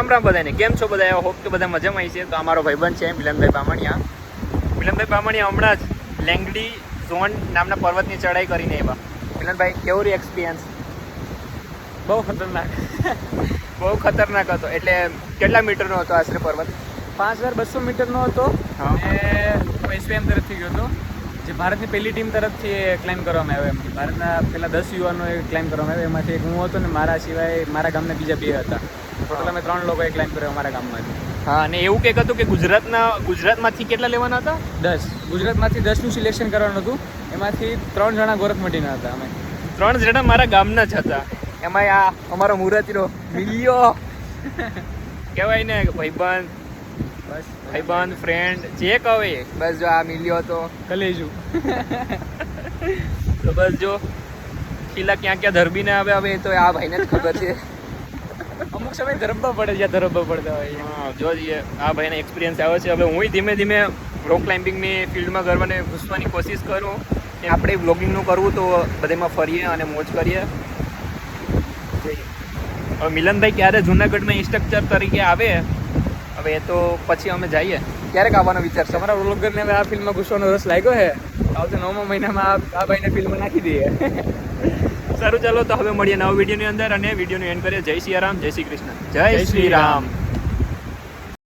રામ રામ બધાને. કેમ છો બધા? હોપ કે બધા મજામાં છે તો અમારો ભાઈબંધ છે મિલનભાઈ બામણિયા. મિલનભાઈ બામણિયા હમણાં જ લેંગડી ઝોન નામના પર્વતની ચડાઈ કરીને એવા મિલનભાઈ કેવું રહ્યું એક્સપિરિયન્સ બહુ ખતરનાક. બહુ ખતરનાક હતો. એટલે કેટલા મીટરનો હતો આશરે પર્વત? પાંચ હજાર બસો મીટરનો હતો. એસવીએમ તરફથી ગયો હતો. જે ભારતની પહેલી ટીમ તરફથી ક્લાઇમ કરવામાં આવ્યો એમ. ભારતના પહેલાં દસ યુવાનો એ ક્લાઇમ્બ કરવામાં આવ્યો. એમાંથી એક હું હતો ને મારા સિવાય મારા ગામના બીજા બે હતા. ટોટલ અમે ત્રણ લોકોએ ક્લાઇમ કર્યો અમારા ગામમાંથી હા અને એવું કંઈક હતું કે ગુજરાતના ગુજરાતમાંથી કેટલા લેવાના હતા? દસ. ગુજરાતમાંથી દસનું સિલેક્શન કરવાનું હતું. એમાંથી ત્રણ જણા ગોરખમટીના હતા અમે. ત્રણ જણા મારા ગામના જ હતા. એમાં આ અમારો મુરતીનો મિલ્યો. કહેવાય ને ભાઈબંધ બસ. ભાઈબંધ ફ્રેન્ડ જે કહે બસ જો આ મિલ્યો હતો. કલેજુ. તો બસ જો ખીલા ક્યાં ક્યાં ધરબીને આવે હવે તો આ ભાઈને જ ખબર છે. અમુક સમય ધરબા પડે જ્યાં ધરબા પડતા હોય હા, જોઈએ. આ ભાઈને એક્સપિરિયન્સ આવ્યો છે. હવે હું ધીમે ધીમે રોક ક્લાઇમ્બિંગની ફિલ્ડમાં કરવાને ઘૂસવાની કોશિશ કરું. ને આપણે બ્લોગિંગનું કરવું તો બધેમાં ફરીએ અને મોજ કરીએ. હવે મિલનભાઈ ક્યારે જુનાગઢમાં ઇન્સ્ટ્રક્ચર તરીકે આવે? હવે એ તો પછી અમે જઈએ. ક્યારેક આવવાનો વિચાર છે. તમારા વ્લોગરને હવે આ ફિલ્મમાં ઘૂસવાનો રસ લાગ્યો છે. આવતો નવમા મહિનામાં આ ભાઈને ફિલ્મ નાખી દઈએ. સારું ચાલો તો હવે મળીએ નવા વિડીયોની અંદર અને વિડીયોનું એન્ડ કરીએ. જય રામ જય શ્રી કૃષ્ણ. જય શ્રી રામ.